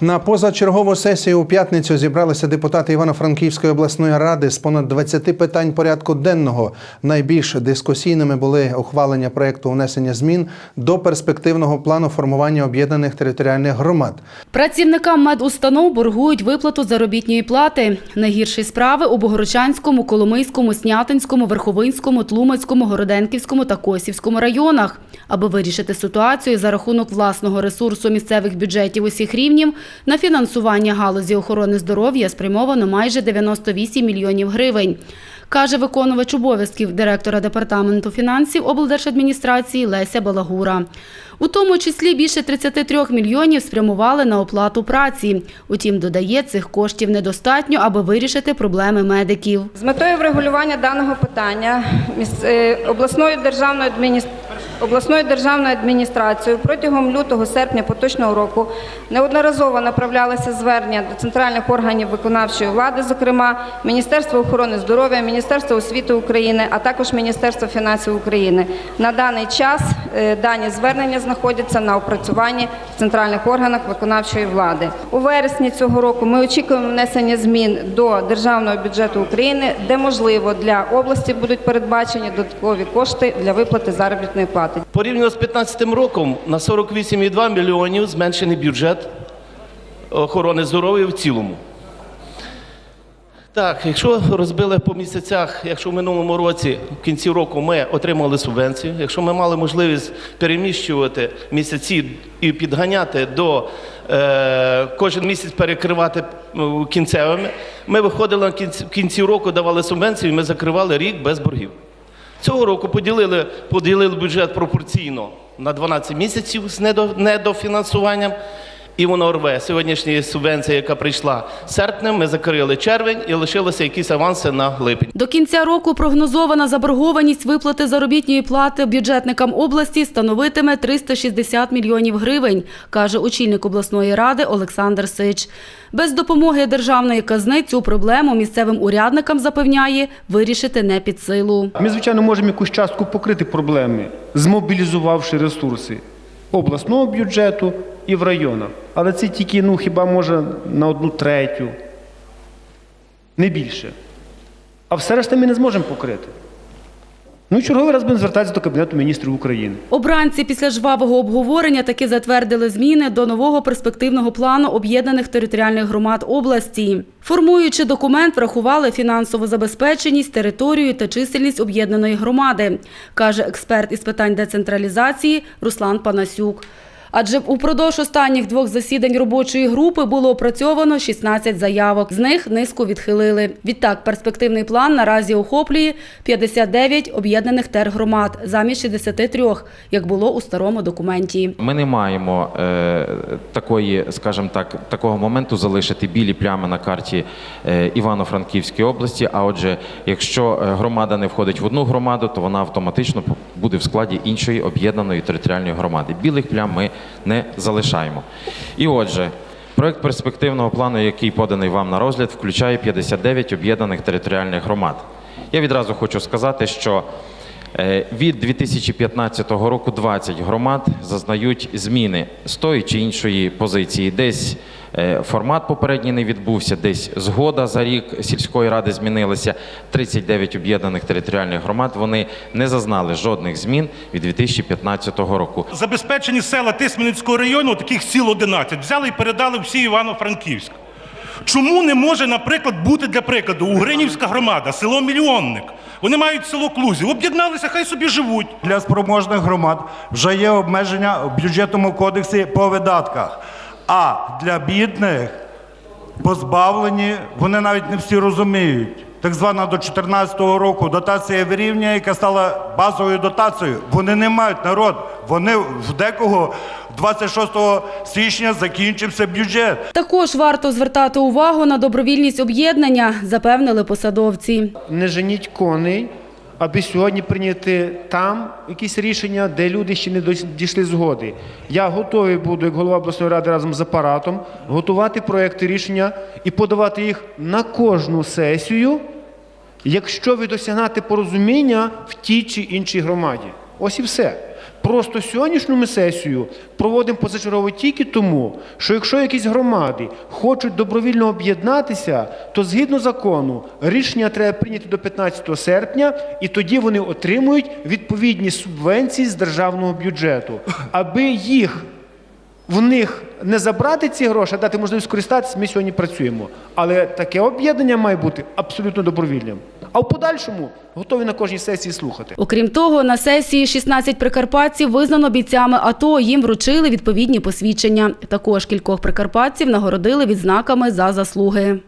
На позачергову сесію у п'ятницю зібралися депутати Івано-Франківської обласної ради з понад 20 питань порядку денного. Найбільш дискусійними були ухвалення проекту внесення змін до перспективного плану формування об'єднаних територіальних громад. Працівникам медустанов боргують виплату заробітної плати. Найгірші справи у Богородчанському, Коломийському, Снятинському, Верховинському, Тлумацькому, Городенківському та Косівському районах. Аби вирішити ситуацію за рахунок власного ресурсу місцевих бюджетів усіх рівнів, на фінансування галузі охорони здоров'я спрямовано майже 98 мільйонів гривень. Каже виконувач обов'язків директора департаменту фінансів облдержадміністрації Леся Балагура. У тому числі більше 33 мільйонів спрямували на оплату праці. Утім, додає, цих коштів недостатньо, аби вирішити проблеми медиків. З метою врегулювання даного питання е, обласною державною адміністрацією Обласною державною адміністрацією протягом лютого-серпня поточного року неодноразово направлялися звернення до центральних органів виконавчої влади, зокрема Міністерства охорони здоров'я, Міністерства освіти України, а також Міністерства фінансів України. На даний час е, дані звернення знаходяться на опрацюванні в центральних органах виконавчої влади. У вересні цього року ми очікуємо внесення змін до державного бюджету України, де можливо для області будуть передбачені додаткові кошти для виплати заробітної плати. Порівняно з 2015 роком на 48,2 мільйонів зменшений бюджет охорони здоров'я в цілому. Так, якщо розбили по місяцях, якщо в минулому році в кінці року ми отримали субвенцію, якщо ми мали можливість переміщувати місяці і підганяти до е, кожен місяць перекривати е, кінцевими, ми виходили на кінці, в кінці року, давали субвенцію, і ми закривали рік без боргів. Цього року поділили, поділили бюджет пропорційно на 12 місяців з недо- недофінансуванням. І воно рве. Сьогоднішня субвенція, яка прийшла серпнем, ми закрили червень і лишилися якісь аванси на липень. До кінця року прогнозована заборгованість виплати заробітної плати бюджетникам області становитиме 360 мільйонів гривень, каже очільник обласної ради Олександр Сич. Без допомоги державної казни цю проблему місцевим урядникам запевняє вирішити не під силу. Ми, звичайно, можемо якусь частку покрити проблеми, змобілізувавши ресурси обласного бюджету і в районах. Але це тільки, ну, хіба може на одну третю, не більше. А все решта ми не зможемо покрити. Ну черговий раз будемо звертатися до Кабінету міністрів України. Обранці після жвавого обговорення таки затвердили зміни до нового перспективного плану об'єднаних територіальних громад області. Формуючи документ, врахували фінансову забезпеченість, територію та чисельність об'єднаної громади, каже експерт із питань децентралізації Руслан Панасюк. Адже упродовж останніх двох засідань робочої групи було опрацьовано 16 заявок. З них низку відхилили. Відтак, перспективний план наразі охоплює 59 об'єднаних тергромад замість 63, як було у старому документі. Ми не маємо е, такої, скажімо так, такого моменту залишити білі плями на карті е, Івано-Франківської області. А отже, якщо е, громада не входить в одну громаду, то вона автоматично буде в складі іншої об'єднаної територіальної громади. Білих плям ми не залишаємо. І отже. Проект перспективного плану, який поданий вам на розгляд, включає 59 об'єднаних територіальних громад. Я відразу хочу сказати, що Від 2015 року 20 громад зазнають зміни з тої чи іншої позиції. Десь е, формат попередній не відбувся, десь згода за рік сільської ради змінилася. 39 об'єднаних територіальних громад вони не зазнали жодних змін від 2015 року. Забезпечені села Тисменницького району, таких сіл 11, взяли і передали всі Івано-Франківськ. Чому не може, наприклад, бути для прикладу Угринівська громада, село Мільйонник? Вони мають село Клузів, об'єдналися, хай собі живуть. Для спроможних громад вже є обмеження в бюджетному кодексі по видатках. А для бідних позбавлені, вони навіть не всі розуміють. Так звана до 2014 року дотація вирівнює, яка стала базовою дотацією. Вони не мають народ. Вони в декого 26 січня закінчився бюджет. Також варто звертати увагу на добровільність об'єднання, запевнили посадовці. Не женіть коней, аби сьогодні прийняти там якісь рішення, де люди ще не дійшли згоди. Я готовий буду, як голова обласної ради разом з апаратом, готувати проекти рішення і подавати їх на кожну сесію, якщо ви досягнете порозуміння в тій чи іншій громаді. Ось і все. Просто сьогоднішню сесію проводимо позачергово тільки тому, що якщо якісь громади хочуть добровільно об'єднатися, то згідно закону рішення треба прийняти до 15 серпня, і тоді вони отримують відповідні субвенції з державного бюджету, аби їх в них не забрати ці гроші, а дати можливість скористатися, ми сьогодні працюємо. Але таке об'єднання має бути абсолютно добровільним. А в подальшому готові на кожній сесії слухати. Окрім того, на сесії 16 прикарпатців визнано бійцями АТО. Їм вручили відповідні посвідчення. Також кількох прикарпатців нагородили відзнаками за заслуги.